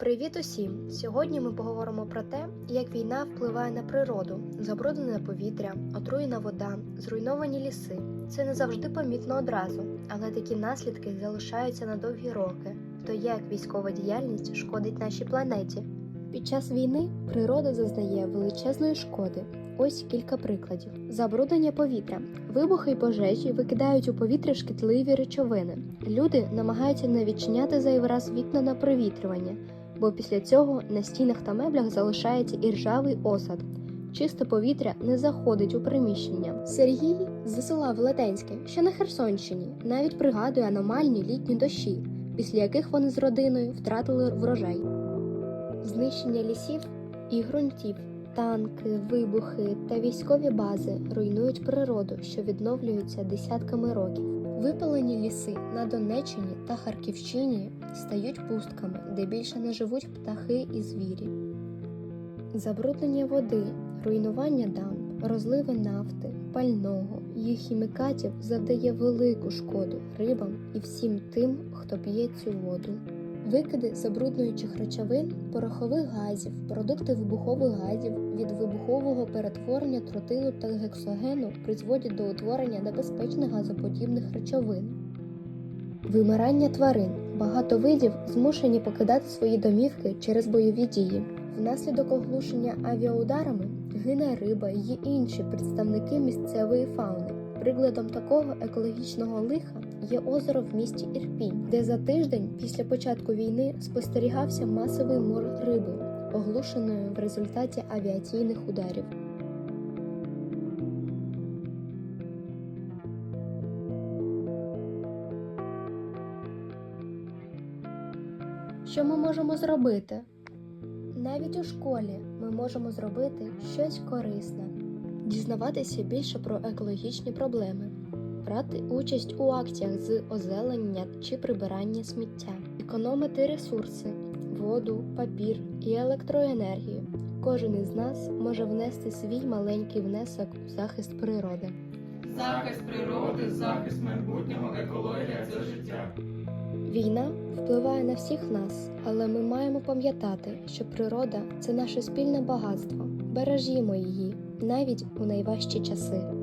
Привіт усім! Сьогодні ми поговоримо про те, як війна впливає на природу, забруднене повітря, отруєна вода, зруйновані ліси. Це не завжди помітно одразу, але такі наслідки залишаються на довгі роки. То як військова діяльність шкодить нашій планеті? Під час війни природа зазнає величезної шкоди. Ось кілька прикладів: забруднення повітря. Вибухи й пожежі викидають у повітря шкідливі речовини. Люди намагаються не відчиняти зайвий раз вікна на провітрювання, бо після цього на стінах та меблях залишається і ржавий осад. Чисте повітря не заходить у приміщення. Сергій з села Велетенське, що на Херсонщині, навіть пригадує аномальні літні дощі, після яких вони з родиною втратили врожай. Знищення лісів і ґрунтів, танки, вибухи та військові бази руйнують природу, що відновлюється десятками років. Випалені ліси на Донеччині та Харківщині стають пустками, де більше не живуть птахи і звірі. Забруднення води, руйнування дамб, розливи нафти, пального, їх хімікатів завдає велику шкоду рибам і всім тим, хто п'є цю воду. Викиди забруднюючих речовин, порохових газів, продукти вибухових газів від вибухового перетворення тротилу та гексогену призводять до утворення небезпечних газоподібних речовин. Вимирання тварин. Багато видів змушені покидати свої домівки через бойові дії. Внаслідок оглушення авіаударами гине риба і інші представники місцевої фауни. Прикладом такого екологічного лиха є озеро в місті Ірпінь, де за тиждень після початку війни спостерігався масовий мор риби, оглушеної в результаті авіаційних ударів. Що ми можемо зробити? Навіть у школі ми можемо зробити щось корисне, дізнаватися більше про екологічні проблеми, брати участь у акціях з озеленення чи прибирання сміття, економити ресурси, воду, папір і електроенергію. Кожен із нас може внести свій маленький внесок у захист природи. Захист природи, захист майбутнього, екологія це життя. Війна впливає на всіх нас, але ми маємо пам'ятати, що природа це наше спільне багатство. Бережімо її навіть у найважчі часи.